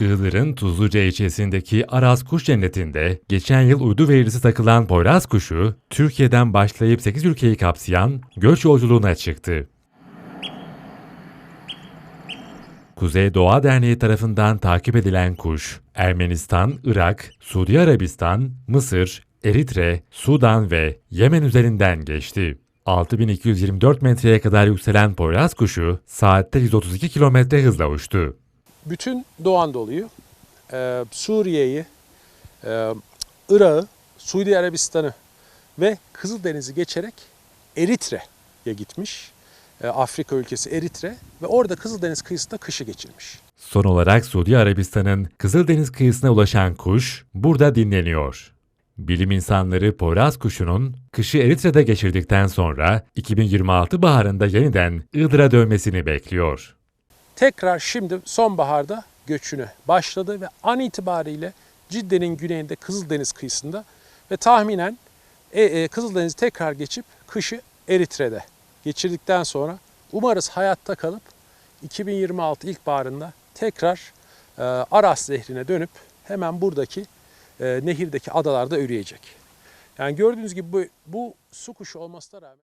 Iğdır'ın Tuzluca ilçesindeki Araz Kuş Cenneti'nde geçen yıl uydu verisi takılan Poyraz kuşu, Türkiye'den başlayıp 8 ülkeyi kapsayan göç yolculuğuna çıktı. Kuzey Doğa Derneği tarafından takip edilen kuş, Ermenistan, Irak, Suudi Arabistan, Mısır, Eritre, Sudan ve Yemen üzerinden geçti. 6224 metreye kadar yükselen Poyraz kuşu saatte 132 kilometre hızla uçtu. Bütün Doğu Anadolu'yu, e, Suriye'yi, e, Irak'ı, Suudi Arabistan'ı ve Kızıldeniz'i geçerek Eritre'ye gitmiş. E, Afrika ülkesi Eritre ve orada Kızıldeniz kıyısında kışı geçirmiş. Son olarak Suudi Arabistan'ın Kızıldeniz kıyısına ulaşan kuş burada dinleniyor. Bilim insanları Poyraz kuşunun kışı Eritre'de geçirdikten sonra 2026 baharında yeniden Iğdır'a dönmesini bekliyor. Tekrar şimdi sonbaharda göçünü başladı ve an itibariyle Cidde'nin güneyinde Kızıldeniz kıyısında ve tahminen e, e, Kızıldeniz'i tekrar geçip kışı Eritre'de geçirdikten sonra umarız hayatta kalıp 2026 ilkbaharında tekrar e, Aras Nehri'ne dönüp hemen buradaki e, nehirdeki adalarda üreyecek. Yani gördüğünüz gibi bu, bu su kuşu olmasına rağmen